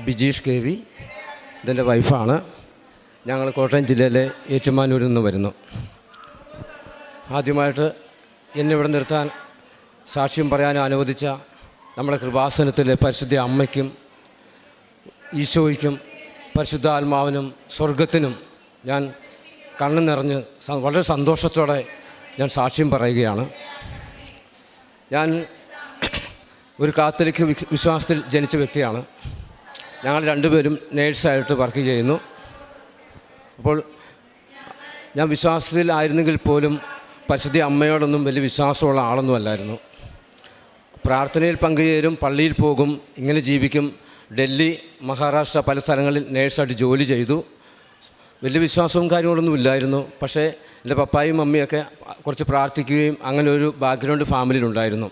Bijeesh K V. ഇതെന്റെ വൈഫാണ്. ഞങ്ങൾ കോട്ടയം ജില്ലയിലെ ഏറ്റുമാനൂരിൽ നിന്ന് വരുന്നു. ആദ്യമായിട്ട് എന്നെ ഇവിടെ നിർത്താൻ സാക്ഷ്യം പറയാൻ അനുവദിച്ച നമ്മുടെ കൃപാസനത്തിലെ പരിശുദ്ധ അമ്മയ്ക്കും ഈശോയ്ക്കും പരിശുദ്ധ ആത്മാവിനും സ്വർഗത്തിനും ഞാൻ കണ്ണു നിറഞ്ഞ് വളരെ സന്തോഷത്തോടെ ഞാൻ സാക്ഷ്യം പറയുകയാണ്. ഞാൻ ഒരു കാത്തലിക് വിശ്വാസത്തിൽ ജനിച്ച വ്യക്തിയാണ്. ഞങ്ങൾ രണ്ടുപേരും നേഴ്സായിട്ട് വർക്ക് ചെയ്യുന്നു. അപ്പോൾ ഞാൻ വിശ്വാസത്തിലായിരുന്നെങ്കിൽ പോലും പരിശുദ്ധി അമ്മയോടൊന്നും വലിയ വിശ്വാസമുള്ള ആളൊന്നും അല്ലായിരുന്നു. പ്രാർത്ഥനയിൽ പങ്കുചേരും പള്ളിയിൽ പോകും ഇങ്ങനെ ജീവിക്കും. ഡൽഹി മഹാരാഷ്ട്ര പല സ്ഥലങ്ങളിൽ നേഴ്സായിട്ട് ജോലി ചെയ്തു. വലിയ വിശ്വാസവും കാര്യങ്ങളൊന്നും ഇല്ലായിരുന്നു. പക്ഷേ എന്റെ പപ്പായും മമ്മിയൊക്കെ കുറച്ച് പ്രാർത്ഥിക്കുകയും അങ്ങനെ ഒരു ബാക്ക്ഗ്രൗണ്ട് ഫാമിലിയിലുണ്ടായിരുന്നു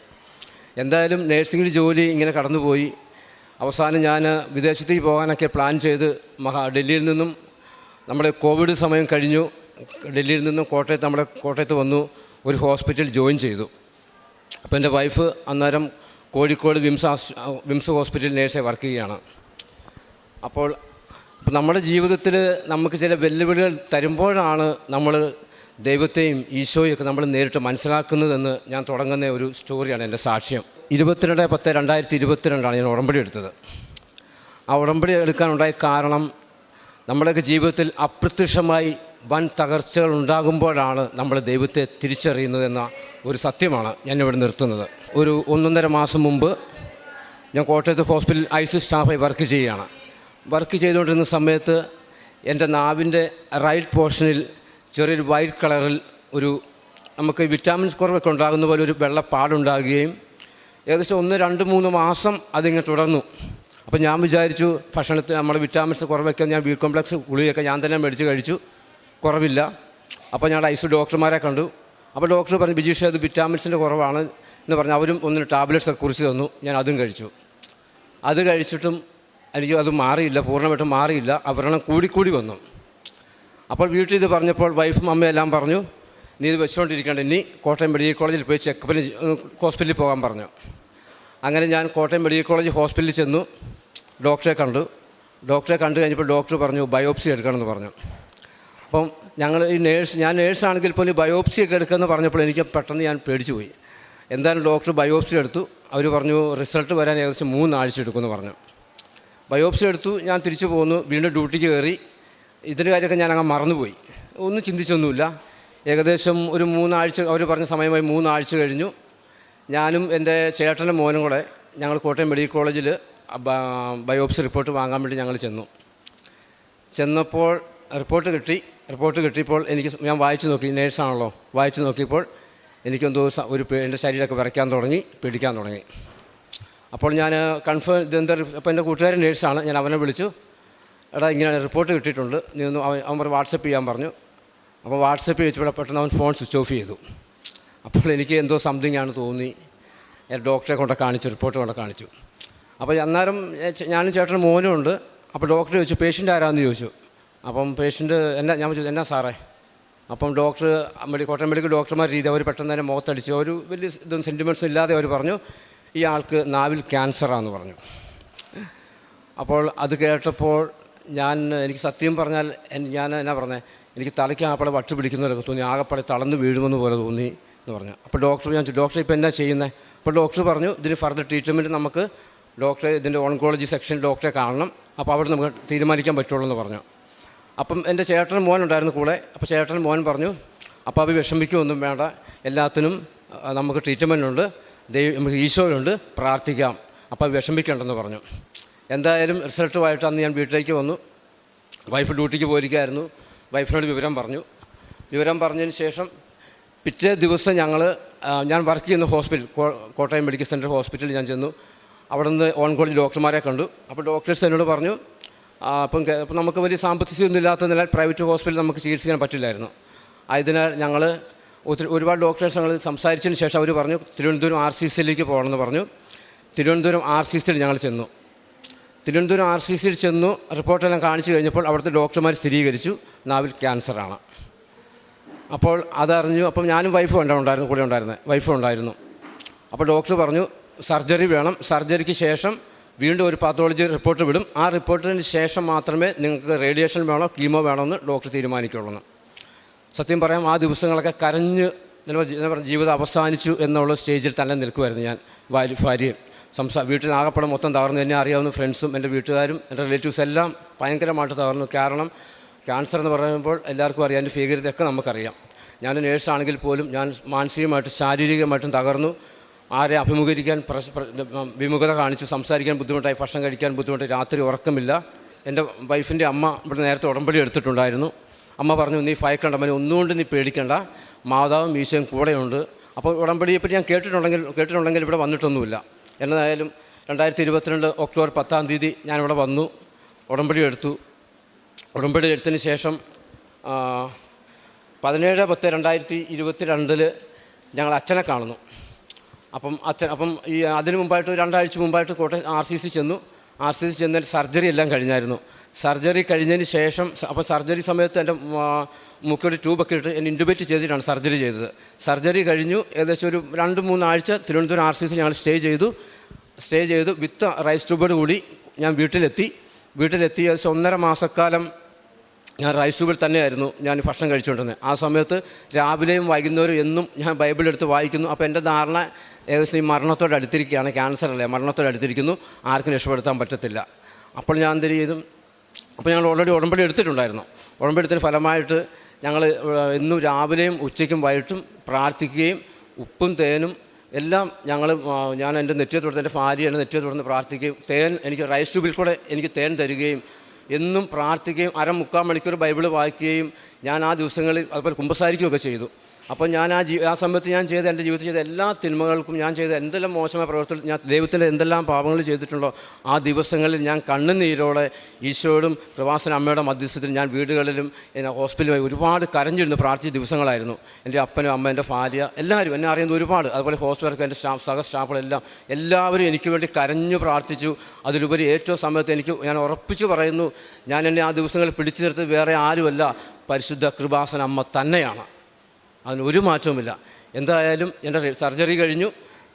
എന്തായാലും നേഴ്സിംഗിൽ ജോലി ഇങ്ങനെ കടന്നുപോയി. അവസാനം ഞാൻ വിദേശത്തേക്ക് പോകാനൊക്കെ പ്ലാൻ ചെയ്ത് മഹാ ഡൽഹിയിൽ നിന്നും നമ്മുടെ കോവിഡ് സമയം കഴിഞ്ഞു. ഡൽഹിയിൽ നിന്നും കോട്ടയത്ത് നമ്മുടെ കോട്ടയത്ത് വന്നു. ഒരു ഹോസ്പിറ്റൽ ജോയിൻ ചെയ്തു. അപ്പോൾ എന്റെ വൈഫ് അന്നേരം കോഴിക്കോട് വിംസ് വിംസ് ഹോസ്പിറ്റൽ നേഴ്സെ വർക്ക് ചെയ്യുകയാണ്. അപ്പോൾ നമ്മുടെ ജീവിതത്തിൽ നമുക്ക് ചില വെല്ലുവിളികൾ തരുമ്പോഴാണ് നമ്മൾ ദൈവത്തെയും ഈശോയൊക്കെ നമ്മൾ നേരിട്ട് മനസ്സിലാക്കുന്നതെന്ന് ഞാൻ തുടങ്ങുന്ന ഒരു സ്റ്റോറിയാണ് എന്റെ സാക്ഷ്യം. ഇരുപത്തിരണ്ട് പത്ത് രണ്ടായിരത്തി ഇരുപത്തിരണ്ടാണ് ഞാൻ ഉടമ്പടി എടുത്തത്. ആ ഉടമ്പടി എടുക്കാനുണ്ടായ കാരണം നമ്മുടെയൊക്കെ ജീവിതത്തിൽ അപ്രത്യക്ഷമായി വൻ തകർച്ചകൾ ഉണ്ടാകുമ്പോഴാണ് നമ്മൾ ദൈവത്തെ തിരിച്ചറിയുന്നതെന്ന ഒരു സത്യമാണ് ഞാൻ ഇവിടെ നിർത്തുന്നത്. ഒരു ഒന്നൊന്നര മാസം മുമ്പ് ഞാൻ കോട്ടയത്ത് ഹോസ്പിറ്റൽ ഐ സി സ്റ്റാഫായി വർക്ക് ചെയ്യുകയാണ്. വർക്ക് ചെയ്തുകൊണ്ടിരുന്ന സമയത്ത് എന്റെ നാവിന്റെ റൈറ്റ് പോർഷനിൽ ചെറിയൊരു വൈറ്റ് കളറിൽ ഒരു നമുക്ക് വിറ്റാമിൻസ് കുറവൊക്കെ ഉണ്ടാകുന്ന പോലെ ഒരു വെള്ളപ്പാടുണ്ടാകുകയും ഏകദേശം ഒന്ന് രണ്ട് മൂന്ന് മാസം അതിങ്ങനെ തുടർന്നു. അപ്പോൾ ഞാൻ വിചാരിച്ചു ഭക്ഷണത്തിൽ നമ്മൾ വിറ്റാമിൻസ് കുറവൊക്കെ ഞാൻ ബി കോംപ്ലക്സ് ഗുളിയൊക്കെ ഞാൻ തന്നെ മേടിച്ച് കഴിച്ചു. കുറവില്ല. അപ്പോൾ ഞാൻ ഐസു ഡോക്ടർമാരെ കണ്ടു. അപ്പോൾ ഡോക്ടർ പറഞ്ഞു ബിജീഷ് അത് വിറ്റാമിൻസിന്റെ കുറവാണ് എന്ന് പറഞ്ഞ് അവരും ഒന്ന് ടാബ്ലറ്റ്സ് കുറിച്ച് തന്നു. ഞാൻ അതും കഴിച്ചു. അത് കഴിച്ചിട്ടും എനിക്ക് അത് മാറിയില്ല പൂർണമായിട്ടും മാറിയില്ല. അവരെണ്ണം കൂടിക്കൂടി വന്നു. അപ്പോൾ വീട്ടിൽ ഇത് പറഞ്ഞപ്പോൾ വൈഫും അമ്മയും എല്ലാം പറഞ്ഞു നീ ഇത് വെച്ചുകൊണ്ടിരിക്കേണ്ട ഇനി കോട്ടയം മെഡിക്കൽ കോളേജിൽ പോയി ചെക്കപ്പിന് ഹോസ്പിറ്റലിൽ പോകാൻ പറഞ്ഞു. അങ്ങനെ ഞാൻ കോട്ടയം മെഡിക്കൽ കോളേജ് ഹോസ്പിറ്റലിൽ ചെന്നു ഡോക്ടറെ കണ്ടു. ഡോക്ടറെ കണ്ടു കഴിഞ്ഞപ്പോൾ ഡോക്ടർ പറഞ്ഞു ബയോപ്സി എടുക്കണമെന്ന് പറഞ്ഞു. അപ്പം ഞങ്ങൾ ഈ നേഴ്സ് ഞാൻ നേഴ്സാണെങ്കിൽ പോലും ബയോപ്സി ഒക്കെ എടുക്കുമെന്ന് പറഞ്ഞപ്പോൾ എനിക്ക് പെട്ടെന്ന് ഞാൻ പേടിച്ചു പോയി. എന്തായാലും ഡോക്ടർ ബയോപ്സി എടുത്തു. അവർ പറഞ്ഞു റിസൾട്ട് വരാൻ ഏകദേശം മൂന്നാഴ്ച എടുക്കുമെന്ന് പറഞ്ഞു. ബയോപ്സി എടുത്തു ഞാൻ തിരിച്ചു പോന്നു. വീണ്ടും ഡ്യൂട്ടിക്ക് കയറി. ഇതിന്റെ കാര്യമൊക്കെ ഞാൻ അങ്ങ് മറന്നുപോയി. ഒന്നും ചിന്തിച്ചൊന്നുമില്ല. ഏകദേശം ഒരു മൂന്നാഴ്ച അവർ പറഞ്ഞ സമയമായി മൂന്നാഴ്ച കഴിഞ്ഞു. ഞാനും എന്റെ ചേട്ടന്റെ മോനും കൂടെ ഞങ്ങൾ കോട്ടയം മെഡിക്കൽ കോളേജിൽ ബയോപ്സി റിപ്പോർട്ട് വാങ്ങാൻ വേണ്ടി ഞങ്ങൾ ചെന്നു. ചെന്നപ്പോൾ റിപ്പോർട്ട് കിട്ടി. റിപ്പോർട്ട് കിട്ടിയപ്പോൾ എനിക്ക് ഞാൻ വായിച്ചു നോക്കി. നേഴ്സാണല്ലോ. വായിച്ചു നോക്കിയപ്പോൾ എനിക്കെന്തോ ഒരു എന്റെ ശരീരമൊക്കെ വിറയ്ക്കാൻ തുടങ്ങി പിടിക്കാൻ തുടങ്ങി. അപ്പോൾ ഞാൻ കൺഫേം ഇതെന്താ അപ്പോൾ എന്റെ കൂട്ടുകാരൻ നേഴ്സാണ്. ഞാൻ അവനെ വിളിച്ചു. എടാ ഇങ്ങനെ റിപ്പോർട്ട് കിട്ടിയിട്ടുണ്ട്. നീ ഒന്ന് അവൻ അവൻ വാട്സപ്പ് ചെയ്യാൻ പറഞ്ഞു. അപ്പോൾ വാട്സപ്പ് ചോദിച്ചപ്പോൾ പെട്ടെന്ന് അവൻ ഫോൺ സ്വിച്ച് ഓഫ് ചെയ്തു. അപ്പോൾ എനിക്ക് എന്തോ സംതിങ് ആണ് തോന്നി. ഡോക്ടറെ കൊണ്ട് കാണിച്ചു റിപ്പോർട്ട് കൊണ്ട് കാണിച്ചു. അപ്പോൾ അന്നേരം ഞാനും ചേട്ടനും മോനും ഉണ്ട്. അപ്പോൾ ഡോക്ടർ ചോദിച്ചു പേഷ്യന്റ് ആരാന്ന്? ചോദിച്ചു. അപ്പം പേഷ്യന്റ് എന്നാ ഞാൻ ചോദിച്ചു എന്നാ സാറേ? അപ്പം ഡോക്ടർ മെഡി കോട്ടയം മെഡിക്കൽ ഡോക്ടർമാർ രീതി അവർ പെട്ടെന്ന് തന്നെ മുഖത്തടിച്ചു. ഒരു വലിയ ഇതൊന്നും സെന്റിമെന്റ്സും ഇല്ലാതെ അവർ പറഞ്ഞു ഈ ആൾക്ക് നാവിൽ ക്യാൻസറാന്ന് പറഞ്ഞു. അപ്പോൾ അത് കേട്ടപ്പോൾ ഞാൻ എനിക്ക് സത്യം പറഞ്ഞാൽ ഞാൻ എന്നാ പറഞ്ഞത് എനിക്ക് തലയ്ക്ക് ആപ്പളെ വട്ട് പിടിക്കുന്നതൊക്കെ തോന്നി ആകപ്പാടെ തളർന്ന് വീഴുമെന്ന് പോലെ തോന്നി എന്ന് പറഞ്ഞു. അപ്പോൾ ഡോക്ടർ ഞാൻ ഡോക്ടർ ഇപ്പോൾ എന്നാ ചെയ്യുന്നത് അപ്പോൾ ഡോക്ടർ പറഞ്ഞു ഇതിന് ഫർദർ ട്രീറ്റ്മെന്റ് നമുക്ക് ഡോക്ടറെ ഇതിന്റെ ഓൺകോളജി സെക്ഷൻ ഡോക്ടറെ കാണണം. അപ്പോൾ അവിടെ നമുക്ക് തീരുമാനിക്കാൻ പറ്റുള്ളൂ എന്ന് പറഞ്ഞു. അപ്പം എന്റെ ചേട്ടൻ മോൻ ഉണ്ടായിരുന്നു കൂടെ. അപ്പോൾ ചേട്ടൻ മോൻ പറഞ്ഞു അപ്പോൾ അത് വിഷമിക്കുകയൊന്നും വേണ്ട. എല്ലാത്തിനും നമുക്ക് ട്രീറ്റ്മെന്റ് ഉണ്ട്. ദൈവ നമുക്ക് ഈശോയുണ്ട്. പ്രാർത്ഥിക്കാം. അപ്പോൾ വിഷമിക്കേണ്ടെന്ന് പറഞ്ഞു. എന്തായാലും റിസൾട്ടുമായിട്ട് അന്ന് ഞാൻ വീട്ടിലേക്ക് വന്നു. വൈഫ് ഡ്യൂട്ടിക്ക് പോയിരിക്കുകയായിരുന്നു. വൈഫിനോട് വിവരം പറഞ്ഞു. വിവരം പറഞ്ഞതിന് ശേഷം പിറ്റേ ദിവസം ഞങ്ങൾ ഞാൻ വർക്ക് ചെയ്യുന്ന ഹോസ്പിറ്റൽ കോട്ടയം മെഡിക്കൽ സെന്റർ ഹോസ്പിറ്റലിൽ ഞാൻ ചെന്നു. അവിടെ നിന്ന് ഓൺകോളജി ഡോക്ടർമാരെ കണ്ടു. അപ്പോൾ ഡോക്ടേഴ്സ് എന്നോട് പറഞ്ഞു അപ്പം അപ്പം നമുക്ക് വലിയ സാമ്പത്തികമൊന്നും ഇല്ലാത്തതിനാൽ പ്രൈവറ്റ് ഹോസ്പിറ്റലിൽ നമുക്ക് ചികിത്സിക്കാൻ പറ്റില്ലായിരുന്നു. ആയതിനാൽ ഞങ്ങൾ ഒത്തിരി ഒരുപാട് ഡോക്ടേഴ്സ് ഞങ്ങൾ സംസാരിച്ചതിന് ശേഷം അവർ പറഞ്ഞു തിരുവനന്തപുരം ആർ സി സിയിലേക്ക് പോകണമെന്ന് പറഞ്ഞു. തിരുവനന്തപുരം ആർ സി സിയിൽ ഞങ്ങൾ ചെന്നു. തിരുവനന്തപുരം ആർ സി സിയിൽ ചെന്നു റിപ്പോർട്ടെല്ലാം കാണിച്ചു കഴിഞ്ഞപ്പോൾ അവിടുത്തെ ഡോക്ടർമാർ സ്ഥിരീകരിച്ചു നാവിൽ ക്യാൻസറാണ്. അപ്പോൾ അതറിഞ്ഞു അപ്പം ഞാനും വൈഫും ഉണ്ട് ഉണ്ടായിരുന്നു കൂടെ ഉണ്ടായിരുന്നത് വൈഫും ഉണ്ടായിരുന്നു. അപ്പോൾ ഡോക്ടർ പറഞ്ഞു സർജറി വേണം സർജറിക്ക് ശേഷം വീണ്ടും ഒരു പാത്തോളജി റിപ്പോർട്ട് വിടും. ആ റിപ്പോർട്ടിന് ശേഷം മാത്രമേ നിങ്ങൾക്ക് റേഡിയേഷൻ വേണോ കീമോ വേണോ എന്ന് ഡോക്ടർ തീരുമാനിക്കുള്ളൂ സത്യം പറയാം ആ ദിവസങ്ങളൊക്കെ കരഞ്ഞ് എന്താ പറയുക ജീവിതം അവസാനിച്ചു എന്നുള്ള സ്റ്റേജിൽ തന്നെ നിൽക്കുമായിരുന്നു ഞാൻ ഭാര്യ ഭാര്യയും സംസാ വീട്ടിൽ ആകപ്പെടെ മൊത്തം തകർന്നു. എന്നെ അറിയാവുന്ന ഫ്രണ്ട്സും എന്റെ വീട്ടുകാരും എന്റെ റിലേറ്റീവ്സ് എല്ലാം ഭയങ്കരമായിട്ട് തകർന്നു. കാരണം ക്യാൻസർ എന്ന് പറയുമ്പോൾ എല്ലാവർക്കും അറിയാം എന്റെ ഭീകരതയൊക്കെ നമുക്കറിയാം. ഞാൻ നേഴ്സാണെങ്കിൽ പോലും ഞാൻ മാനസികമായിട്ടും ശാരീരികമായിട്ടും തകർന്നു. ആരെ അഭിമുഖീകരിക്കാൻ വിമുഖത കാണിച്ചു സംസാരിക്കാൻ ബുദ്ധിമുട്ടായി ഭക്ഷണം കഴിക്കാൻ ബുദ്ധിമുട്ടായി രാത്രി ഉറക്കമില്ല. എന്റെ വൈഫിന്റെ അമ്മ ഇവിടെ നേരത്തെ ഉടമ്പടി എടുത്തിട്ടുണ്ടായിരുന്നു. അമ്മ പറഞ്ഞു നീ ഭയക്കണ്ട മനെ ഒന്നുകൊണ്ട് നീ പേടിക്കണ്ട. മാതാവും മീശയും കൂടെയുണ്ട്. അപ്പോൾ ഉടമ്പടിയെപ്പറ്റി ഞാൻ കേട്ടിട്ടുണ്ടെങ്കിൽ കേട്ടിട്ടുണ്ടെങ്കിൽ ഇവിടെ വന്നിട്ടൊന്നുമില്ല. എന്നതായാലും രണ്ടായിരത്തി ഇരുപത്തിരണ്ട് ഒക്ടോബർ പത്താം തീയതി ഞാനിവിടെ വന്നു. ഉടമ്പടി എടുത്തു. ഉടമ്പടി എടുത്തതിന് ശേഷം പതിനേഴ് പത്ത് രണ്ടായിരത്തി ഇരുപത്തി രണ്ടിൽ ഞങ്ങൾ അച്ഛനെ കാണുന്നു. അപ്പം അച്ഛൻ അപ്പം ഈ അതിന് മുമ്പായിട്ട് രണ്ടാഴ്ച മുമ്പായിട്ട് കോട്ടയം ആർ സി സി ചെന്നു. ആർ സി സി ചെന്നതിൽ സർജറി എല്ലാം കഴിഞ്ഞായിരുന്നു. സർജറി കഴിഞ്ഞതിന് ശേഷം അപ്പോൾ സർജറി സമയത്ത് എന്റെ മുക്കൊരു ട്യൂബൊക്കെ ഇട്ട് എന്നെ ഇന്റുബേറ്റ് ചെയ്തിട്ടാണ് സർജറി ചെയ്തത്. സർജറി കഴിഞ്ഞു. ഏകദേശം ഒരു രണ്ട് മൂന്നാഴ്ച തിരുവനന്തപുരം ആർ സി സി ഞങ്ങൾ സ്റ്റേ ചെയ്തു. സ്റ്റേ ചെയ്ത് വിത്ത് റൈസ് ട്യൂബോട് കൂടി ഞാൻ വീട്ടിലെത്തി. വീട്ടിലെത്തിയ ഏകദേശം ഒന്നര മാസക്കാലം ഞാൻ റൈസ് ട്യൂബിൽ തന്നെയായിരുന്നു ഞാൻ ഭക്ഷണം കഴിച്ചുകൊണ്ടിരുന്നത്. ആ സമയത്ത് രാവിലെയും വൈകുന്നേരവും എന്നും ഞാൻ ബൈബിൾ എടുത്ത് വായിക്കുന്നു. അപ്പോൾ എന്റെ ധാരണ ഏകദേശം ഈ മരണത്തോട് അടുത്തിരിക്കുകയാണ്. ക്യാൻസർ അല്ലേ? മരണത്തോട് അടുത്തിരിക്കുന്നു. ആർക്കും രക്ഷപ്പെടുത്താൻ പറ്റത്തില്ല. അപ്പോൾ ഞാൻ എന്ത് ചെയ്തു? അപ്പോൾ ഞങ്ങൾ ഓൾറെഡി ഉടമ്പടി എടുത്തിട്ടുണ്ടായിരുന്നു. ഉടമ്പടി ഫലമായിട്ട് ഞങ്ങൾ ഇന്നും രാവിലെയും ഉച്ചയ്ക്കും വൈകിട്ടും പ്രാർത്ഥിക്കുകയും ഉപ്പും തേനും എല്ലാം ഞങ്ങൾ ഞാൻ എന്റെ നെറ്റിയെ തുടർന്ന് എന്റെ ഭാര്യ എന്റെ നെറ്റിയെ തുടർന്ന് പ്രാർത്ഥിക്കുകയും തേൻ എനിക്ക് റൈസ് ട്യൂബിൽ കൂടെ എനിക്ക് തേൻ തരികയും എന്നും പ്രാർത്ഥിക്കുകയും അര മുക്കാൽ മണിക്കൂർ ബൈബിൾ വായിക്കുകയും ഞാൻ ആ ദിവസങ്ങളിൽ അതുപോലെ കുമ്പസാരിക്കുകയൊക്കെ ചെയ്തു. അപ്പോൾ ഞാൻ ആ ജീ ആ സമയത്ത് ഞാൻ ചെയ്ത എന്റെ ജീവിതത്തിൽ ചെയ്ത എല്ലാ തിന്മകൾക്കും ഞാൻ ചെയ്ത എന്തെല്ലാം മോശമായ പ്രവർത്തനം ഞാൻ ദൈവത്തിന്റെ എന്തെല്ലാം പാപങ്ങൾ ചെയ്തിട്ടുണ്ടോ ആ ദിവസങ്ങളിൽ ഞാൻ കണ്ണുനീരോടെ ഈശോയോടും പ്രവാസന അമ്മയുടെ മധ്യസ്ഥത്തിൽ ഞാൻ വീടുകളിലും എന്നെ ഹോസ്പിറ്റലുമായി ഒരുപാട് കരഞ്ഞിരുന്നു പ്രാർത്ഥിച്ച ദിവസങ്ങളായിരുന്നു. എന്റെ അപ്പനും അമ്മ എന്റെ ഭാര്യ എല്ലാവരും എന്നെ അറിയുന്ന ഒരുപാട്. അതുപോലെ ഹോസ്പിറ്റലൊക്കെ എന്റെ സ്റ്റാഫ് സഹ സ്റ്റാഫുകളെല്ലാം എല്ലാവരും എനിക്ക് വേണ്ടി കരഞ്ഞു പ്രാർത്ഥിച്ചു. അതിലുപരി ഏറ്റവും സമയത്ത് എനിക്ക് ഞാൻ ഉറപ്പിച്ച് പറയുന്നു ഞാൻ എന്നെ ആ ദിവസങ്ങളിൽ പിടിച്ചു നിർത്തി വേറെ ആരുമല്ല. പരിശുദ്ധ കൃപാസന അമ്മ തന്നെയാണ്. അതിന് ഒരു മാറ്റവുമില്ല. എന്തായാലും എന്റെ സർജറി കഴിഞ്ഞു.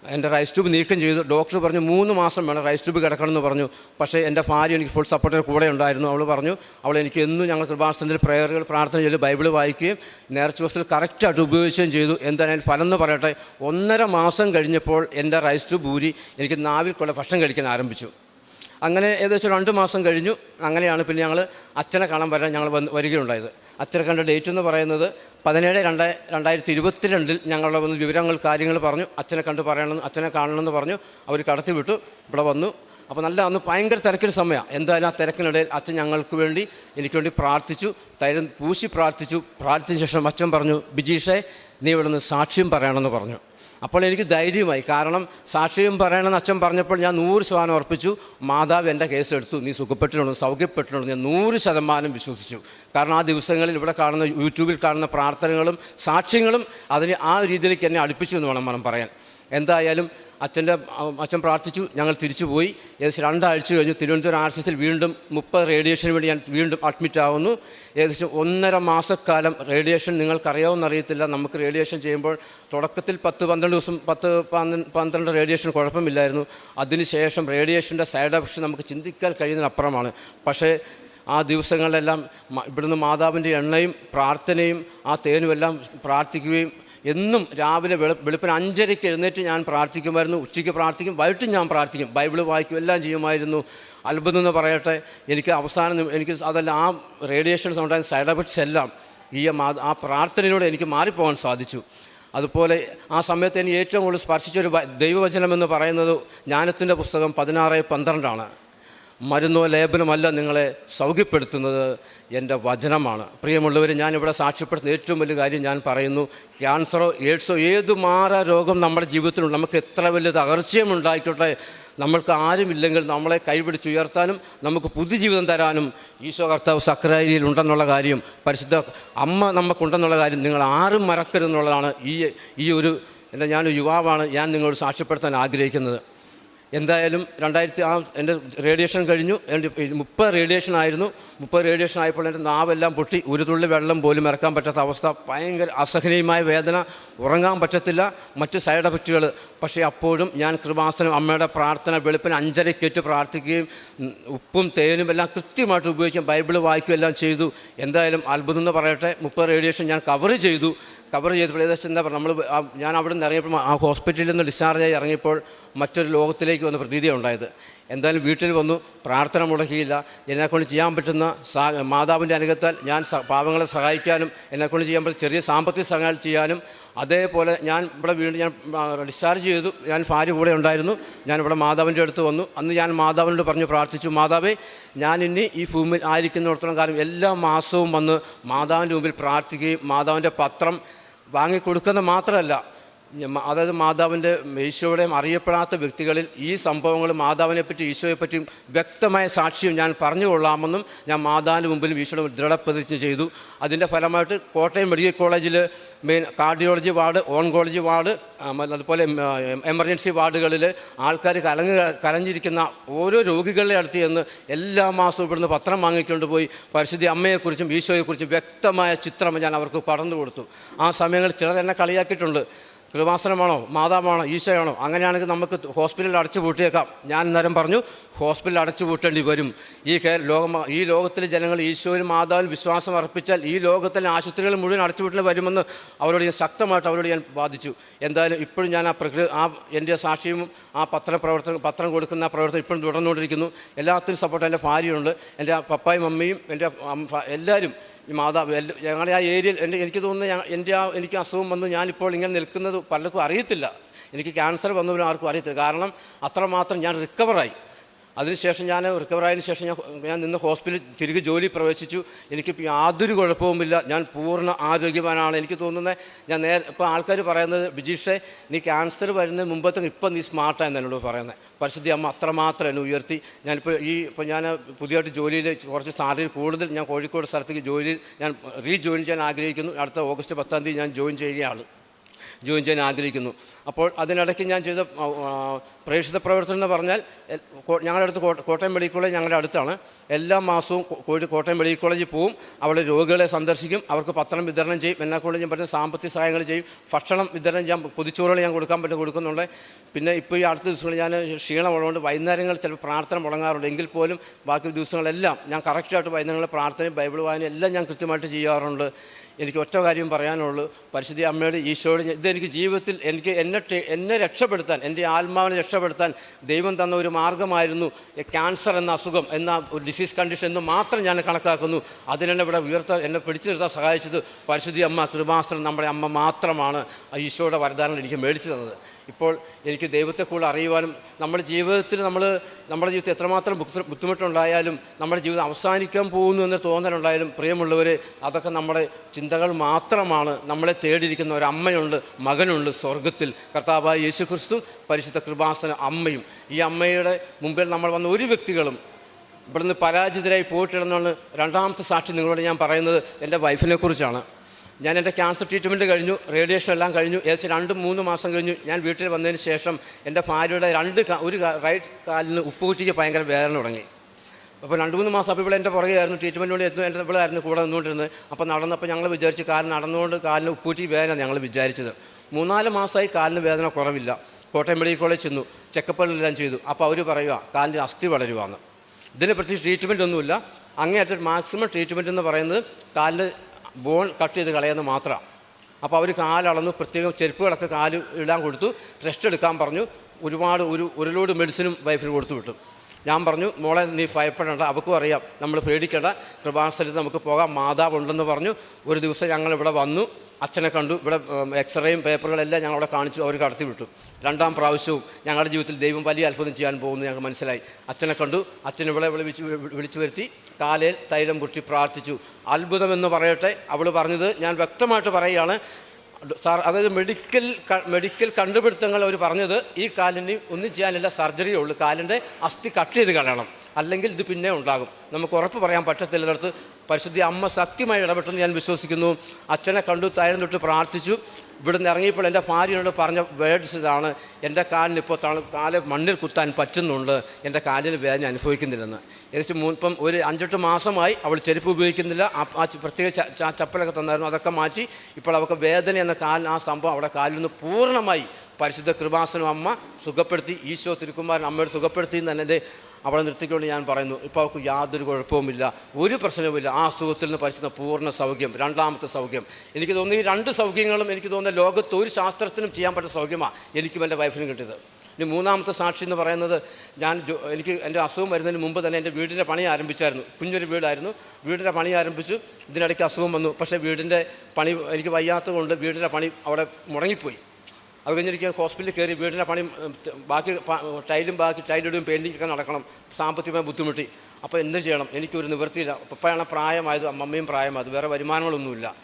എന്റെ റൈസ് ട്യൂബ് നീക്കം ചെയ്തു. ഡോക്ടർ പറഞ്ഞു മൂന്ന് മാസം വേണം റൈസ് ട്യൂബ് കിടക്കണം എന്ന് പറഞ്ഞു. പക്ഷേ എന്റെ ഭാര്യ എനിക്ക് ഫുൾ സപ്പോർട്ടിന് കൂടെ ഉണ്ടായിരുന്നു. അവൾ പറഞ്ഞു അവൾ എനിക്ക് എന്നും ഞങ്ങൾ കൃപാസനത്തിൽ പ്രേയറുകൾ പ്രാർത്ഥന ചെയ്ത് ബൈബിൾ വായിക്കുകയും നേർച്ച ദിവസത്തിൽ കറക്റ്റായിട്ട് ഉപയോഗിക്കുകയും ചെയ്തു. എന്തായാലും ഫലം എന്ന് പറയട്ടെ. ഒന്നര മാസം കഴിഞ്ഞപ്പോൾ എന്റെ റൈസ് ട്യൂബ് ഊരി എനിക്ക് നാവിൽ കൊള്ള ഭക്ഷണം കഴിക്കാൻ ആരംഭിച്ചു. അങ്ങനെ ഏകദേശം രണ്ട് മാസം കഴിഞ്ഞു. അങ്ങനെയാണ് പിന്നെ ഞങ്ങൾ അച്ഛനെ കാണാൻ വരാൻ ഞങ്ങൾ വന്ന് വരികയുണ്ടായത്. കണ്ട ഡേറ്റ് എന്ന് പറയുന്നത് പതിനേഴ് രണ്ട് രണ്ടായിരത്തി ഇരുപത്തിരണ്ടിൽ ഞങ്ങളുടെ വന്ന് വിവരങ്ങൾ കാര്യങ്ങൾ പറഞ്ഞു. അച്ഛനെ കണ്ട് പറയണമെന്ന് അച്ഛനെ കാണണമെന്ന് പറഞ്ഞു. അവർ കടത്തി വിട്ടു. ഇവിടെ വന്നു. അപ്പോൾ നല്ല അന്ന് ഭയങ്കര തിരക്കിന് സമയമാണ് എന്തായാലും ആ തിരക്കിനിടയിൽ അച്ഛൻ ഞങ്ങൾക്ക് വേണ്ടി എനിക്ക് വേണ്ടി പ്രാർത്ഥിച്ചു. തൈരം പൂശി പ്രാർത്ഥിച്ചു. പ്രാർത്ഥിച്ച ശേഷം അച്ഛൻ പറഞ്ഞു ബിജീഷെ നീ ഇവിടെ നിന്ന് സാക്ഷ്യം പറയണമെന്ന് പറഞ്ഞു. അപ്പോൾ എനിക്ക് ധൈര്യമായി കാരണം സാക്ഷ്യം പറയണമെന്ന് അച്ഛൻ പറഞ്ഞപ്പോൾ ഞാൻ നൂറ് ശതമാനം ഉറപ്പിച്ചു. മാതാവ് എന്റെ കേസ് എടുത്തു. നീ സുഖപ്പെട്ടിട്ടുണ്ടോ സൗഖ്യപ്പെട്ടിട്ടുണ്ടോ ഞാൻ നൂറ് ശതമാനം വിശ്വസിച്ചു. കാരണം ആ ദിവസങ്ങളിൽ ഇവിടെ കാണുന്ന യൂട്യൂബിൽ കാണുന്ന പ്രാർത്ഥനകളും സാക്ഷ്യങ്ങളും അതിന് ആ രീതിയിലേക്ക് എന്നെ അടുപ്പിച്ചു എന്ന് വേണം മനം പറയാൻ. എന്തായാലും അച്ഛന്റെ അച്ഛൻ പ്രാർത്ഥിച്ചു ഞങ്ങൾ തിരിച്ചുപോയി. ഏകദേശം രണ്ടാഴ്ച കഴിഞ്ഞു. തിരുവനന്തപുരം ആർ സി എസിൽ വീണ്ടും മുപ്പത് റേഡിയേഷന് വേണ്ടി ഞാൻ വീണ്ടും അഡ്മിറ്റ് ആവുന്നു. ഏകദേശം ഒന്നര മാസക്കാലം റേഡിയേഷൻ നിങ്ങൾക്കറിയാവുന്ന അറിയത്തില്ല. നമുക്ക് റേഡിയേഷൻ ചെയ്യുമ്പോൾ തുടക്കത്തിൽ പത്ത് പന്ത്രണ്ട് ദിവസം പത്ത് പന്ത്രണ്ട് റേഡിയേഷൻ കുഴപ്പമില്ലായിരുന്നു. അതിനുശേഷം റേഡിയേഷന്റെ സൈഡ് എഫക്ട്സ് നമുക്ക് ചിന്തിക്കാൻ കഴിയുന്നതിനപ്പുറമാണ്. പക്ഷേ ആ ദിവസങ്ങളിലെല്ലാം ഇവിടുന്ന് മാതാവിന്റെ എണ്ണയും പ്രാർത്ഥനയും ആ തേനുമെല്ലാം പ്രാർത്ഥിക്കുകയും എന്നും രാവിലെ വെളു വെളുപ്പിന് അഞ്ചരയ്ക്ക് എഴുന്നേറ്റ് ഞാൻ പ്രാർത്ഥിക്കുമായിരുന്നു. ഉച്ചയ്ക്ക് പ്രാർത്ഥിക്കും വൈകിട്ടും ഞാൻ പ്രാർത്ഥിക്കും. ബൈബിൾ വായിക്കും എല്ലാം ചെയ്യുമായിരുന്നു. അത്ഭുതം എന്ന് പറയട്ടെ എനിക്ക് അവസാനം എനിക്ക് അതല്ല ആ റേഡിയേഷൻസ് ഉണ്ടായ സൈഡ് എഫക്ട്സ് എല്ലാം ഈ ആ പ്രാർത്ഥനയിലൂടെ എനിക്ക് മാറിപ്പോകാൻ സാധിച്ചു. അതുപോലെ ആ സമയത്ത് എനിക്ക് ഏറ്റവും കൂടുതൽ സ്പർശിച്ചൊരു ദൈവവചനം എന്ന് പറയുന്നത് ജ്ഞാനത്തിന്റെ പുസ്തകം പതിനാറ് പന്ത്രണ്ടാണ്. മരുന്നോ ലേപനമല്ല നിങ്ങളെ സൗഖ്യപ്പെടുത്തുന്നത്. എന്റെ വചനമാണ്. പ്രിയമുള്ളവർ ഞാനിവിടെ സാക്ഷ്യപ്പെടുത്തുന്ന ഏറ്റവും വലിയ കാര്യം ഞാൻ പറയുന്നു. ക്യാൻസറോ എയ്ഡ്സോ ഏത് മാറാ രോഗം നമ്മുടെ ജീവിതത്തിലുണ്ട്. നമുക്ക് എത്ര വലിയ തകർച്ചയും ഉണ്ടായിക്കോട്ടെ നമ്മൾക്ക് ആരുമില്ലെങ്കിൽ നമ്മളെ കൈപിടിച്ചുയർത്താനും നമുക്ക് പുതുജീവിതം തരാനും ഈശോ കർത്താവ് സക്രാരിയിൽ ഉണ്ടെന്നുള്ള കാര്യം പരിശുദ്ധ അമ്മ നമുക്കുണ്ടെന്നുള്ള കാര്യം നിങ്ങൾ ആരും മറക്കരുതെന്നുള്ളതാണ് ഈ ഈ ഒരു എന്റെ ഞാനൊരു യുവാവാണ്. ഞാൻ നിങ്ങളോട് സാക്ഷ്യപ്പെടുത്താൻ ആഗ്രഹിക്കുന്നത്. എന്തായാലും രണ്ടായിരത്തി ആ എന്റെ റേഡിയേഷൻ കഴിഞ്ഞു. എന്റെ മുപ്പത് റേഡിയേഷൻ ആയിരുന്നു. മുപ്പത് റേഡിയേഷൻ ആയപ്പോൾ എന്റെ നാവെല്ലാം പൊട്ടി. ഒരു തുള്ളി വെള്ളം പോലും ഇറക്കാൻ പറ്റാത്ത അവസ്ഥ. ഭയങ്കര അസഹനീയമായ വേദന. ഉറങ്ങാൻ പറ്റത്തില്ല. മറ്റ് സൈഡ് എഫക്റ്റുകൾ. പക്ഷേ അപ്പോഴും ഞാൻ കൃപാസനം അമ്മയുടെ പ്രാർത്ഥന വെളുപ്പിന് അഞ്ചരക്കേറ്റ് പ്രാർത്ഥിക്കുകയും ഉപ്പും തേനും എല്ലാം കൃത്യമായിട്ട് ഉപയോഗിച്ച് ബൈബിൾ വായിക്കുകയും എല്ലാം ചെയ്തു. എന്തായാലും അത്ഭുതം എന്ന് പറയട്ടെ. മുപ്പത് റേഡിയേഷൻ ഞാൻ കവർ ചെയ്തു. കവർ ചെയ്തപ്പോൾ ഏകദേശം എന്താ പറയുക നമ്മൾ ഞാൻ അവിടെ നിന്ന് ഇറങ്ങിയപ്പോൾ ആ ഹോസ്പിറ്റലിൽ നിന്ന് ഡിസ്ചാർജ് ആയി ഇറങ്ങിയപ്പോൾ മറ്റൊരു ലോകത്തിലേക്ക് വന്ന പ്രതീതി ഉണ്ടായത്. എന്തായാലും വീട്ടിൽ വന്നു പ്രാർത്ഥന മുടക്കിയില്ല. എന്നെക്കൊണ്ട് ചെയ്യാൻ പറ്റുന്ന സാ മാതാവിന്റെ അനുഗത്താൽ ഞാൻ പാവങ്ങളെ സഹായിക്കാനും എന്നെക്കൊണ്ട് ചെയ്യാൻ പറ്റുന്ന ചെറിയ സാമ്പത്തിക സഹായം ചെയ്യാനും അതേപോലെ ഞാൻ ഇവിടെ വീണ്ടും ഞാൻ ഡിസ്ചാർജ് ചെയ്തു. ഞാൻ ഭാര്യ കൂടെ ഉണ്ടായിരുന്നു. ഞാൻ ഇവിടെ മാതാവിന്റെ അടുത്ത് വന്നു. അന്ന് ഞാൻ മാതാവിനോട് പറഞ്ഞു പ്രാർത്ഥിച്ചു മാതാവേ ഞാൻ ഇനി ഈ ഭൂമിയിൽ ആയിരിക്കുന്നിടത്തോളം കാലം എല്ലാ മാസവും വന്ന് മാതാവിന്റെ മുമ്പിൽ പ്രാർത്ഥിക്കുകയും മാതാവിന്റെ പത്രം വാങ്ങിക്കൊടുക്കുന്ന മാത്രമല്ല അതായത് മാതാവിന്റെ ഈശോയുടെയും അറിയപ്പെടാത്ത വ്യക്തികളിൽ ഈ സംഭവങ്ങൾ മാതാവിനെ പറ്റി ഈശോയെ പറ്റിയും വ്യക്തമായ സാക്ഷ്യം ഞാൻ പറഞ്ഞു കൊള്ളാമെന്നും ഞാൻ മാതാവിന്റെ മുമ്പിലും ഈശോയുടെ ദൃഢപ്രതിജ്ഞ ചെയ്തു. അതിന്റെ ഫലമായിട്ട് കോട്ടയം മെഡിക്കൽ കോളേജിൽ main cardiology ward oncology ward അതുപോലെ എമർജൻസി വാർഡുകളിൽ ആൾക്കാർ കലങ്ങ് കലഞ്ഞിരിക്കുന്ന ഓരോ രോഗികളുടെ അടുത്ത് ചെന്ന് എല്ലാ മാസവും ഇവിടുന്ന് പത്രം വാങ്ങിക്കൊണ്ട് പോയി പരിശുദ്ധി അമ്മയെക്കുറിച്ചും ഈശോയെക്കുറിച്ചും വ്യക്തമായ ചിത്രം ഞാൻ അവർക്ക് പടർന്നു കൊടുത്തു. ആ സമയങ്ങളിൽ ചിലർ എന്നെ കളിയാക്കിയിട്ടുണ്ട്. കൃപാസനമാണോ മാതാവാണോ ഈശോയാണോ അങ്ങനെയാണെങ്കിൽ നമുക്ക് ഹോസ്പിറ്റലിൽ അടച്ചു പൂട്ടിയേക്കാം. ഞാൻ നേരം പറഞ്ഞു ഹോസ്പിറ്റലിൽ അടച്ചു പൂട്ടേണ്ടി വരും. ഈ ലോക ഈ ലോകത്തിലെ ജനങ്ങൾ ഈശോയിൽ മാതാവിൽ വിശ്വാസം അർപ്പിച്ചാൽ ഈ ലോകത്തിലെ ആശുപത്രികൾ മുഴുവൻ അടച്ചു പൂട്ടിൽ വരുമെന്ന് അവരോട് ഞാൻ ശക്തമായിട്ട് അവരോട് ഞാൻ ബാധിച്ചു എന്തായാലും ഇപ്പോഴും ഞാൻ ആ പ്രകൃതി ആ എന്റെ സാക്ഷിയും ആ പത്രപ്രവർത്തനം പത്രം കൊടുക്കുന്ന ആ പ്രവർത്തനം ഇപ്പോഴും തുടർന്നുകൊണ്ടിരിക്കുന്നു. എല്ലാത്തിനും സപ്പോർട്ട് എന്റെ ഭാര്യയുണ്ട് എന്റെ പപ്പായും മമ്മിയും എന്റെ എല്ലാവരും ഈ മാതാവ് ഞങ്ങളുടെ ആ ഏരിയയിൽ എന്റെ എനിക്ക് തോന്നുന്നു എന്റെ ആ എനിക്ക് അസുഖം വന്നു ഞാനിപ്പോൾ ഇങ്ങനെ നിൽക്കുന്നത് പലർക്കും അറിയത്തില്ല. എനിക്ക് ക്യാൻസർ വന്നവരും ആർക്കും അറിയത്തില്ല. കാരണം അത്രമാത്രം ഞാൻ റിക്കവറായി അതിനുശേഷം ഞാൻ റിക്കവറായതിനു ശേഷം ഞാൻ ഞാൻ നിന്ന് ഹോസ്പിറ്റലിൽ തിരികെ ജോലി പ്രവേശിച്ചു. എനിക്ക് യാതൊരു കുഴപ്പവുമില്ല. ഞാൻ പൂർണ ആരോഗ്യവാനാണ് എനിക്ക് തോന്നുന്നത് ഞാൻ നേരെ ഇപ്പോൾ ആൾക്കാർ പറയുന്നത് ബിജീഷെ നീ ക്യാൻസർ വരുന്നതിന് മുമ്പത്തെ ഇപ്പം നീ സ്മാർട്ടാണ് എന്നോട് പറയുന്നത് പരിശുദ്ധി അമ്മ അത്രമാത്രം എന്നെ ഉയർത്തി. ഞാനിപ്പോൾ ഈ ഇപ്പോൾ ഞാൻ പുതിയതായിട്ട് ജോലിയിൽ കുറച്ച് സാലറി കൂടുതൽ ഞാൻ കോഴിക്കോട് സ്ഥലത്തേക്ക് ജോലിയിൽ ഞാൻ റീജോയിൻ ചെയ്യാൻ ആഗ്രഹിക്കുന്നു. അടുത്ത ഓഗസ്റ്റ് പത്താം തീയതി ഞാൻ ജോയിൻ ചെയ്യുകയാണ്. ജോയിൻ ചെയ്യാൻ ആഗ്രഹിക്കുന്നു. അപ്പോൾ അതിനിടയ്ക്ക് ഞാൻ ചെയ്ത പ്രേക്ഷിത പ്രവർത്തനം എന്ന് പറഞ്ഞാൽ ഞങ്ങളുടെ അടുത്ത് കോട്ടയം മെഡിക്കൽ കോളേജ് ഞങ്ങളുടെ അടുത്താണ്. എല്ലാ മാസവും കോഴി കോട്ടയം മെഡിക്കൽ കോളേജിൽ പോവും. അവിടെ രോഗികളെ സന്ദർശിക്കും. അവർക്ക് പത്രം വിതരണം ചെയ്യും. എന്നെ കൊണ്ട് ഞാൻ പറ്റുന്ന സാമ്പത്തിക സഹായങ്ങൾ ചെയ്യും. ഭക്ഷണം വിതരണം ചെയ്യാൻ പൊതിച്ചോറുകൾ ഞാൻ കൊടുക്കാൻ പറ്റും കൊടുക്കുന്നുണ്ട്. പിന്നെ ഇപ്പോൾ ഈ അടുത്ത ദിവസങ്ങളിൽ ഞാൻ ക്ഷീണമുള്ളതുകൊണ്ട് വൈകുന്നേരങ്ങളിൽ ചിലപ്പോൾ പ്രാർത്ഥന മുടങ്ങാറുണ്ട്. എങ്കിൽ പോലും ബാക്കി ദിവസങ്ങളെല്ലാം ഞാൻ കറക്റ്റായിട്ട് വൈകുന്നേരങ്ങളിൽ പ്രാർത്ഥനയും ബൈബിൾ വായനയും എല്ലാം ഞാൻ കൃത്യമായിട്ട് ചെയ്യാറുണ്ട്. എനിക്ക് ഒറ്റ കാര്യം പറയാനുള്ളൂ. പരിശുദ്ധി അമ്മയുടെ ഈശോയുടെ ഇതെനിക്ക് ജീവിതത്തിൽ എനിക്ക് എന്നെ എന്നെ രക്ഷപ്പെടുത്താൻ എന്റെ ആത്മാവിനെ രക്ഷപ്പെടുത്താൻ ദൈവം തന്ന ഒരു മാർഗമായിരുന്നു ക്യാൻസർ എന്ന അസുഖം എന്ന ഒരു ഡിസീസ് കണ്ടീഷൻ എന്ന് മാത്രം ഞാൻ കണക്കാക്കുന്നു. അതിനെന്നെ ഇവിടെ ഉയർത്താൻ എന്നെ പിടിച്ചു നിർത്താൻ സഹായിച്ചത് പരിശുദ്ധി അമ്മ കൃപാസ്ത്രം നമ്മുടെ അമ്മ മാത്രമാണ്. ഈശോയുടെ വരദാനം എനിക്ക് മേടിച്ചു തന്നത്. ഇപ്പോൾ എനിക്ക് ദൈവത്തെ കൂടുതൽ അറിയുവാനും നമ്മുടെ ജീവിതത്തിൽ നമ്മൾ നമ്മുടെ ജീവിതത്തിൽ എത്രമാത്രം ബുദ്ധി- ബുദ്ധിമുട്ടുണ്ടായാലും നമ്മുടെ ജീവിതം അവസാനിക്കാൻ പോകുന്നു എന്ന തോന്നലുണ്ടായാലും പ്രിയമുള്ളവർ അതൊക്കെ നമ്മുടെ ചിന്തകൾ മാത്രമാണ്. നമ്മളെ തേടിയിരിക്കുന്ന ഒരു അമ്മയുണ്ട് മകനുണ്ട് സ്വർഗത്തിൽ കർത്താവായ യേശു ക്രിസ്തു പരിശുദ്ധ കൃപാസന അമ്മയും. ഈ അമ്മയുടെ മുമ്പിൽ നമ്മൾ വന്ന ഒരു വ്യക്തികളും ഇവിടുന്ന് പരാജിതരായി പോയിട്ടില്ലെന്നാണ് രണ്ടാമത്തെ സാക്ഷി നിങ്ങളോട് ഞാൻ പറയുന്നത്. എന്റെ വൈഫിനെ കുറിച്ചാണ് ഞാൻ എന്റെ ക്യാൻസർ ട്രീറ്റ്മെന്റ് കഴിഞ്ഞു റേഡിയേഷൻ എല്ലാം കഴിഞ്ഞു. ഏകദേശം രണ്ട് മൂന്ന് മാസം കഴിഞ്ഞു ഞാൻ വീട്ടിൽ വന്നതിന് ശേഷം എന്റെ ഭാര്യയുടെ രണ്ട് ഒരു റൈറ്റ് കാലിന് ഉപ്പുകുറ്റിക്ക് ഭയങ്കര വേദന തുടങ്ങി. അപ്പോൾ രണ്ട് മൂന്ന് മാസം അപ്പോൾ ഇവിടെ എന്റെ പുറകെയായിരുന്നു ട്രീറ്റ്മെന്റ് വേണ്ടി എത്തുന്നു എന്റെ ഇവിടെയായിരുന്നു കൂടെ നിന്നുകൊണ്ടിരുന്നത്. അപ്പോൾ നടന്നപ്പോൾ ഞങ്ങൾ വിചാരിച്ചു കാലിന് നടന്നുകൊണ്ട് കാലിന് ഉപ്പൂറ്റി വേദന ഞങ്ങൾ വിചാരിച്ചത്. മൂന്നാൽ മാസമായി കാലിന് വേദന കുറവില്ല. കോട്ടയം മെഡിക്കൽ കോളേജ് ചെന്നു ചെക്കപ്പുകളെല്ലാം ചെയ്തു. അപ്പോൾ അവർ പറയുക കാലിന്റെ അസ്ഥി വളരുവാണ് ഇതിന് പ്രത്യേകിച്ച് ട്രീറ്റ്മെന്റ് ഒന്നുമില്ല. അങ്ങേയറ്റം മാക്സിമം ട്രീറ്റ്മെന്റ് എന്ന് പറയുന്നത് കാലിന്റെ ബോൺ കട്ട് ചെയ്ത് കളയുന്ന മാത്രമാണ് അപ്പോൾ അവർ കാലളന്ന് പ്രത്യേകം ചെരുപ്പുകളൊക്കെ കാൽ ഇടാൻ കൊടുത്തു റെസ്റ്റ് എടുക്കാൻ പറഞ്ഞു ഒരുപാട് ഒരു ഒരു ലോഡ് മെഡിസിനും വൈഫിന് കൊടുത്തു വിട്ടു. ഞാൻ പറഞ്ഞു മോളെ നീ ഭയപ്പെടേണ്ട അവൾക്കും അറിയാം നമ്മൾ പേടിക്കേണ്ട കൃപാസ്ഥലത്ത് നമുക്ക് പോകാം മാതാവുണ്ടെന്ന് പറഞ്ഞു ഒരു ദിവസം ഞങ്ങൾ ഇവിടെ വന്നു അച്ഛനെ കണ്ടു. ഇവിടെ എക്സ്റേയും പേപ്പറുകളെല്ലാം ഞങ്ങളവിടെ കാണിച്ചു അവർ കടത്തി വിട്ടു രണ്ടാം പ്രാവശ്യവും ഞങ്ങളുടെ ജീവിതത്തിൽ ദൈവം വലിയ അത്ഭുതം ചെയ്യാൻ പോകുന്നു ഞങ്ങൾക്ക് മനസ്സിലായി. അച്ഛനെ കണ്ടു. അച്ഛനെ ഇവിടെ വിളിച്ച് വിളിച്ചു വരുത്തി. കാലയിൽ തൈലം പുഷ്ടി പ്രാർത്ഥിച്ചു. അത്ഭുതമെന്ന് പറയട്ടെ അവൾ പറഞ്ഞത് ഞാൻ വ്യക്തമായിട്ട് പറയുകയാണ്. സാർ അതായത് മെഡിക്കൽ മെഡിക്കൽ കണ്ടുപിടുത്തങ്ങൾ അവർ പറഞ്ഞത് ഈ കാലിന് ഒന്നും ചെയ്യാനില്ല സർജറിയേ ഉള്ളൂ. കാലിന്റെ അസ്ഥി കട്ട് ചെയ്ത് കളയണം. അല്ലെങ്കിൽ ഇത് പിന്നെ ഉണ്ടാകും. നമുക്ക് ഉറപ്പ് പറയാൻ പറ്റത്തില്ലടത്ത് പരിശുദ്ധി അമ്മ സത്യമായി ഇടപെട്ടെന്ന് ഞാൻ വിശ്വസിക്കുന്നു. അച്ഛനെ കണ്ടു തൈലം തൊട്ട് പ്രാർത്ഥിച്ചു. ഇവിടുന്ന് ഇറങ്ങിയപ്പോൾ എന്റെ ഭാര്യയോട് പറഞ്ഞ വേർഡ്സ് ഇതാണ്. എന്റെ കാലിന് ഇപ്പോൾ തണു കാൽ മണ്ണിൽ കുത്താൻ പറ്റുന്നുണ്ട്. എന്റെ കാലിന് വേദന അനുഭവിക്കുന്നില്ലെന്ന്. ഏകദേശം ഇപ്പം ഒരു അഞ്ചെട്ട് മാസമായി അവൾ ചെരുപ്പ് ഉപയോഗിക്കുന്നില്ല. ആ പ്രത്യേക ചപ്പലൊക്കെ തന്നായിരുന്നു. അതൊക്കെ മാറ്റി ഇപ്പോൾ അവൾക്ക് വേദന എന്ന കാലിന് ആ സംഭവം അവിടെ കാലിൽ നിന്ന് പൂർണമായി പരിശുദ്ധ കൃപാസനം അമ്മ സുഖപ്പെടുത്തി ഈശോ തിരുക്കുമാരൻ അമ്മയോട് സുഖപ്പെടുത്തി എന്ന് തന്നെ അവളെ നിർത്തിക്കൊണ്ട് ഞാൻ പറയുന്നു ഇപ്പോൾ അവൾക്ക് യാതൊരു കുഴപ്പവുമില്ല ഒരു പ്രശ്നവുമില്ല. ആ അസുഖത്തിൽ നിന്ന് പരിശുദ്ധ പൂർണ സൗഖ്യം രണ്ടാമത്തെ സൗഖ്യം. എനിക്ക് തോന്നുന്നു ഈ രണ്ട് സൗഖ്യങ്ങളും എനിക്ക് തോന്നുന്ന ലോകത്ത് ഒരു ശാസ്ത്രത്തിനും ചെയ്യാൻ പറ്റുന്ന സൗഖ്യമാണ് എനിക്കും എന്റെ വൈഫിനും കിട്ടിയത്. ഇനി മൂന്നാമത്തെ സാക്ഷി എന്ന് പറയുന്നത് ഞാൻ എനിക്ക് എന്റെ അസുഖം വരുന്നതിന് മുമ്പ് തന്നെ എന്റെ വീടിന്റെ പണി ആരംഭിച്ചായിരുന്നു. കുഞ്ഞൊരു വീടായിരുന്നു. വീടിന്റെ പണി ആരംഭിച്ചു. ഇതിനിടയ്ക്ക് അസുഖം വന്നു. പക്ഷേ വീടിന്റെ പണി എനിക്ക് വയ്യാത്തത് കൊണ്ട് വീടിന്റെ പണി അവിടെ മുടങ്ങിപ്പോയി. അത് കഴിഞ്ഞിരിക്കുക ഹോസ്പിറ്റലിൽ കയറി വീടിന്റെ പണി ബാക്കി ടൈലും ബാക്കി ടൈലിടും പെയിന്റിങ്ങൊക്കെ നടക്കണം. സാമ്പത്തികമായി ബുദ്ധിമുട്ടി. അപ്പോൾ എന്ത് ചെയ്യണം? എനിക്കൊരു നിവൃത്തിയില്ല. പപ്പയാണ് പ്രായമായത് അമ്മയും പ്രായമായത്. വേറെ വരുമാനങ്ങളൊന്നുമില്ല.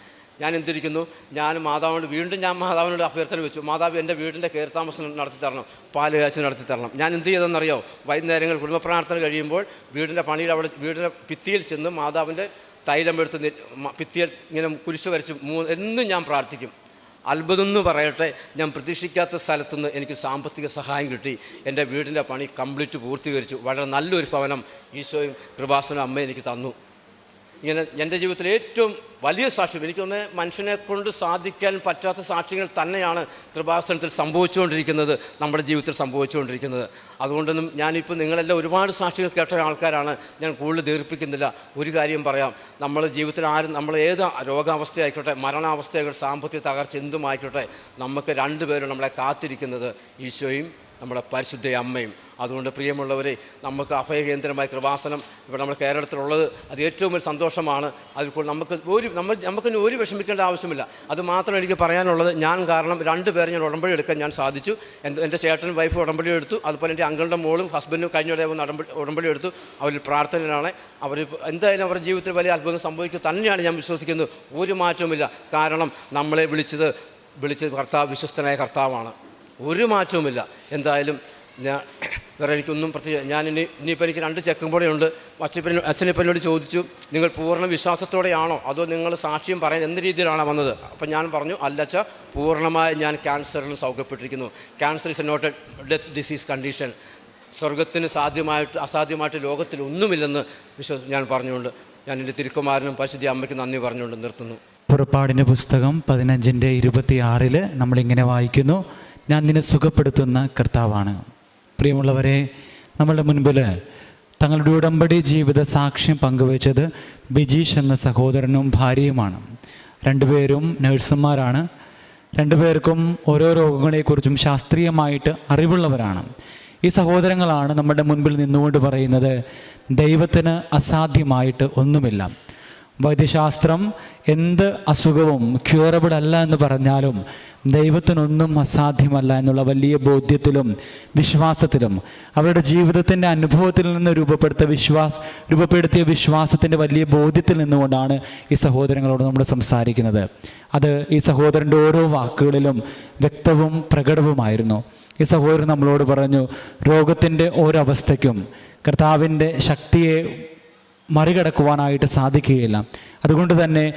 ഞാൻ എന്തിരിക്കുന്നു? ഞാൻ മാതാവിനോട് വീണ്ടും ഞാൻ മാതാവിനോട് അഭ്യർത്ഥന വെച്ചു. മാതാവ് എന്റെ വീടിന്റെ കയറി താമസം നടത്തി തരണം. പാൽ കാച്ചു നടത്തി തരണം. ഞാൻ എന്ത് ചെയ്തെന്നറിയോ? വൈകുന്നേരങ്ങൾ കുടുംബ പ്രാർത്ഥന കഴിയുമ്പോൾ വീടിന്റെ പണിയിൽ അവിടെ വീടിന്റെ ഭിത്തിയിൽ ചെന്ന് മാതാവിന്റെ തൈലം എടുത്ത് ഭിത്തിയിൽ ഇങ്ങനെ കുരിശ് വരച്ച് മൂ എന്നും ഞാൻ പ്രാർത്ഥിക്കും. അത്ഭുതം എന്ന് പറയട്ടെ ഞാൻ പ്രതീക്ഷിക്കാത്ത സ്ഥലത്തുനിന്ന് എനിക്ക് സാമ്പത്തിക സഹായം കിട്ടി. എന്റെ വീടിന്റെ പണി കംപ്ലീറ്റ് പൂർത്തീകരിച്ചു. വളരെ നല്ലൊരു ഭവനം ഈശോയും കൃപാസനും അമ്മ എനിക്ക് തന്നു. ഇങ്ങനെ എന്റെ ജീവിതത്തിലെ ഏറ്റവും വലിയ സാക്ഷ്യം എനിക്കൊന്ന് മനുഷ്യനെ കൊണ്ട് സാധിക്കാൻ പറ്റാത്ത സാക്ഷ്യങ്ങൾ തന്നെയാണ് കൃപാസനത്തിൽ സംഭവിച്ചുകൊണ്ടിരിക്കുന്നത് നമ്മുടെ ജീവിതത്തിൽ സംഭവിച്ചുകൊണ്ടിരിക്കുന്നത്. അതുകൊണ്ടൊന്നും ഞാനിപ്പോൾ നിങ്ങളെല്ലാം ഒരുപാട് സാക്ഷികൾ കേട്ട ആൾക്കാരാണ് ഞാൻ കൂടുതൽ ദീർഘിപ്പിക്കുന്നില്ല ഒരു കാര്യം പറയാം നമ്മുടെ ജീവിതത്തിൽ ആരും നമ്മൾ ഏത് രോഗാവസ്ഥയായിക്കോട്ടെ മരണാവസ്ഥയായിക്കോട്ടെ സാമ്പത്തിക തകർച്ച എന്തുമായിക്കോട്ടെ നമുക്ക് രണ്ടുപേരും നമ്മളെ കാത്തിരിക്കുന്നത് ഈശോയും നമ്മുടെ പരിശുദ്ധ അമ്മയും. അതുകൊണ്ട് പ്രിയമുള്ളവരെ നമുക്ക് അഭയകേന്ദ്രമായ കൃപാസനം ഇവിടെ നമ്മുടെ കേരളത്തിലുള്ളത് അത് ഏറ്റവും ഒരു സന്തോഷമാണ്. അതിപ്പോൾ നമുക്ക് ഒരു നമ്മൾ നമുക്ക് ഒരു വിഷമിക്കേണ്ട ആവശ്യമില്ല. അത് മാത്രം എനിക്ക് പറയാനുള്ളത്. ഞാൻ കാരണം രണ്ട് പേർ ഞാൻ ഉടമ്പടി എടുക്കാൻ ഞാൻ സാധിച്ചു. എന്റെ ചേട്ടനും വൈഫ് ഉടമ്പടി എടുത്തു. അതുപോലെ എന്റെ അങ്കളുടെ മോളും ഹസ്ബൻഡും കഴിഞ്ഞിടെ വന്ന് ഉടമ്പടി എടുത്തു. അവർ പ്രാർത്ഥനയിലാണ്. അവർ എന്തായാലും അവരുടെ ജീവിതത്തിൽ വലിയ അത്ഭുതം സംഭവിക്കുക തന്നെയാണ് ഞാൻ വിശ്വസിക്കുന്നത്. ഒരു മാറ്റവുമില്ല. കാരണം നമ്മളെ വിളിച്ചത് വിളിച്ചത് കർത്താവ് വിശ്വസ്തനായ കർത്താവാണ്. ഒരു മാറ്റവുമില്ല. എന്തായാലും ഞാൻ വേറെ എനിക്കൊന്നും പ്രത്യേക ഇനി ഇനിയിപ്പോൾ എനിക്ക് രണ്ട് ചെക്കും കൂടെ ഉണ്ട്. അച്ഛപ്പൻ അച്ഛനിപ്പനോട് ചോദിച്ചു നിങ്ങൾ പൂർണ വിശ്വാസത്തോടെയാണോ? അതോ നിങ്ങൾ സാക്ഷ്യം പറയാൻ എന്ത് രീതിയിലാണ് വന്നത്? അപ്പം ഞാൻ പറഞ്ഞു അല്ലച്ച പൂർണമായി ഞാൻ ക്യാൻസറിൽ സൗഖ്യപ്പെട്ടിരിക്കുന്നു. Cancer is not a death disease condition. സ്വർഗത്തിന് സാധ്യമായിട്ട് അസാധ്യമായിട്ട് ലോകത്തിൽ ഒന്നുമില്ലെന്ന് വിശ്വസ് ഞാൻ പറഞ്ഞുകൊണ്ട് ഞാൻ എന്റെ തിരുക്കുമാരനും പരിശുദ്ധി അമ്മയ്ക്ക് നന്ദി പറഞ്ഞുകൊണ്ട് നിർത്തുന്നു. പുറപ്പാടിന്റെ പുസ്തകം പതിനഞ്ചിന്റെ ഇരുപത്തി ആറിൽ നമ്മളിങ്ങനെ വായിക്കുന്നു. ഞാൻ നിന്നെ സുഖപ്പെടുത്തുന്ന കർത്താവാണ്. പ്രിയമുള്ളവരെ നമ്മളുടെ മുൻപിൽ തങ്ങളുടെ ഉടമ്പടി ജീവിത സാക്ഷ്യം പങ്കുവച്ചത് ബിജീഷ് എന്ന സഹോദരനും ഭാര്യയുമാണ്. രണ്ടുപേരും നഴ്സുമാരാണ്. രണ്ടുപേർക്കും ഓരോ രോഗങ്ങളെക്കുറിച്ചും ശാസ്ത്രീയമായിട്ട് അറിവുള്ളവരാണ്. ഈ സഹോദരങ്ങളാണ് നമ്മുടെ മുൻപിൽ നിന്നുകൊണ്ട് പറയുന്നത് ദൈവത്തിന് അസാധ്യമായിട്ട് ഒന്നുമില്ല. വൈദ്യശാസ്ത്രം എന്ത് അസുഖവും ക്യൂറബിൾ അല്ല എന്ന് പറഞ്ഞാലും ദൈവത്തിനൊന്നും അസാധ്യമല്ല എന്നുള്ള വലിയ ബോധ്യത്തിലും വിശ്വാസത്തിലും. അവരുടെ ജീവിതത്തിന്റെ അനുഭവത്തിൽ നിന്ന് രൂപപ്പെടുത്ത വിശ്വാസ രൂപപ്പെടുത്തിയ വിശ്വാസത്തിന്റെ വലിയ ബോധ്യത്തിൽ നിന്നുകൊണ്ടാണ് ഈ സഹോദരങ്ങളോട് നമ്മൾ സംസാരിക്കുന്നത്. അത് ഈ സഹോദരന്റെ ഓരോ വാക്കുകളിലും വ്യക്തവും പ്രകടവുമായിരുന്നു. ഈ സഹോദരൻ നമ്മളോട് പറഞ്ഞു രോഗത്തിന്റെ ഓരവസ്ഥയ്ക്കും കർത്താവിന്റെ ശക്തിയെ മറികടക്കുവാനായിട്ട് സാധിക്കുകയില്ല. അതുകൊണ്ട് തന്നെ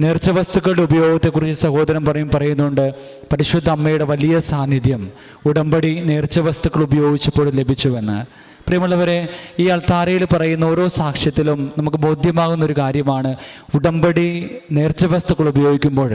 നേർച്ച വസ്തുക്കളുടെ ഉപയോഗത്തെക്കുറിച്ച് സഹോദരൻ പറയും പറയുന്നുണ്ട് പരിശുദ്ധ അമ്മയുടെ വലിയ സാന്നിധ്യം ഉടമ്പടി നേർച്ച വസ്തുക്കൾ ഉപയോഗിച്ചപ്പോൾ ലഭിച്ചുവെന്ന്. പ്രിയമുള്ളവരെ ഈ അൾത്താരയിൽ പറയുന്ന ഓരോ സാക്ഷ്യത്തിലും നമുക്ക് ബോധ്യമാകുന്ന ഒരു കാര്യമാണ് ഉടമ്പടി നേർച്ച വസ്തുക്കൾ ഉപയോഗിക്കുമ്പോൾ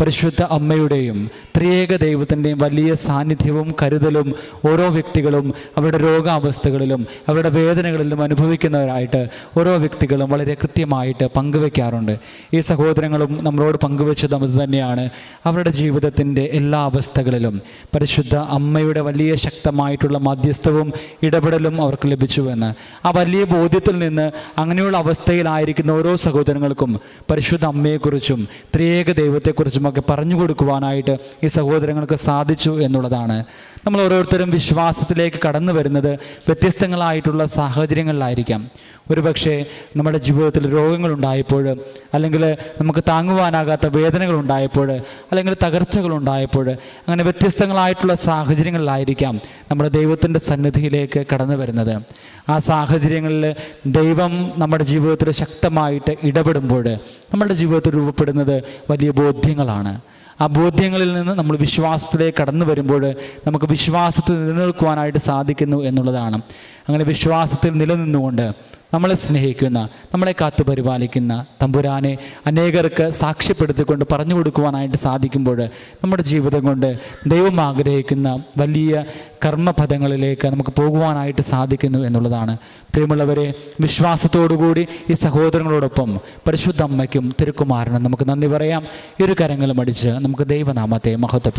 പരിശുദ്ധ അമ്മയുടെയും ത്രിയേക ദൈവത്തിന്റെയും വലിയ സാന്നിധ്യവും കരുതലും ഓരോ വ്യക്തികളും അവരുടെ രോഗാവസ്ഥകളിലും അവരുടെ വേദനകളിലും അനുഭവിക്കുന്നവരായിട്ട് ഓരോ വ്യക്തികളും വളരെ കൃത്യമായിട്ട് പങ്കുവെക്കാറുണ്ട്. ഈ സഹോദരങ്ങളും നമ്മളോട് പങ്കുവെച്ചത് അത് തന്നെയാണ്. അവരുടെ ജീവിതത്തിന്റെ എല്ലാ അവസ്ഥകളിലും പരിശുദ്ധ അമ്മയുടെ വലിയ ശക്തമായിട്ടുള്ള മധ്യസ്ഥവും ഇടപെടലും അവർക്ക് ലഭിച്ചുവെന്ന്. ആ വലിയ ബോധ്യത്തിൽ നിന്ന് അങ്ങനെയുള്ള അവസ്ഥയിലായിരിക്കുന്ന ഓരോ സഹോദരങ്ങൾക്കും പരിശുദ്ധ അമ്മയെക്കുറിച്ചും ത്രിയേക ദൈവത്തെക്കുറിച്ചും ഒക്കെ പറഞ്ഞു കൊടുക്കുവാനായിട്ട് ഈ സഹോദരങ്ങൾക്ക് സാധിച്ചു എന്നുള്ളതാണ്. നമ്മൾ ഓരോരുത്തരും വിശ്വാസത്തിലേക്ക് കടന്നു വരുന്നത് വ്യത്യസ്തങ്ങളായിട്ടുള്ള സാഹചര്യങ്ങളിലായിരിക്കാം. ഒരുപക്ഷെ നമ്മുടെ ജീവിതത്തിൽ രോഗങ്ങളുണ്ടായപ്പോൾ അല്ലെങ്കിൽ നമുക്ക് താങ്ങുവാനാകാത്ത വേദനകളുണ്ടായപ്പോൾ അല്ലെങ്കിൽ തകർച്ചകളുണ്ടായപ്പോൾ അങ്ങനെ വ്യത്യസ്തങ്ങളായിട്ടുള്ള സാഹചര്യങ്ങളിലായിരിക്കാം നമ്മുടെ ദൈവത്തിന്റെ സന്നിധിയിലേക്ക് കടന്നു വരുന്നത്. ആ സാഹചര്യങ്ങളിൽ ദൈവം നമ്മുടെ ജീവിതത്തിൽ ശക്തമായിട്ട് ഇടപെടുമ്പോൾ നമ്മുടെ ജീവിതത്തിൽ രൂപപ്പെടുന്നത് വലിയ ബോധ്യങ്ങളാണ്. ആ ബോധ്യങ്ങളിൽ നിന്ന് നമ്മൾ വിശ്വാസത്തിലേക്ക് കടന്നു വരുമ്പോൾ നമുക്ക് വിശ്വാസത്തിൽ നിലനിൽക്കുവാനായിട്ട് സാധിക്കുന്നു എന്നുള്ളതാണ്. അങ്ങനെ വിശ്വാസത്തിൽ നിലനിന്നുകൊണ്ട് നമ്മളെ സ്നേഹിക്കുന്ന നമ്മളെ കാത്തു പരിപാലിക്കുന്ന തമ്പുരാനെ അനേകർക്ക് സാക്ഷ്യപ്പെടുത്തിക്കൊണ്ട് പറഞ്ഞു കൊടുക്കുവാനായിട്ട് സാധിക്കുമ്പോൾ നമ്മുടെ ജീവിതം കൊണ്ട് ദൈവം ആഗ്രഹിക്കുന്ന വലിയ കർമ്മപദങ്ങളിലേക്ക് നമുക്ക് പോകുവാനായിട്ട് സാധിക്കുന്നു എന്നുള്ളതാണ്. പ്രിയമുള്ളവരെ വിശ്വാസത്തോടുകൂടി ഈ സഹോദരങ്ങളോടൊപ്പം പരിശുദ്ധ അമ്മയ്ക്കും തിരുക്കുമാരനും നമുക്ക് നന്ദി പറയാം. ഇരു കരങ്ങളും അടിച്ച് നമുക്ക് ദൈവനാമത്തെ മഹത്വപ്പെടും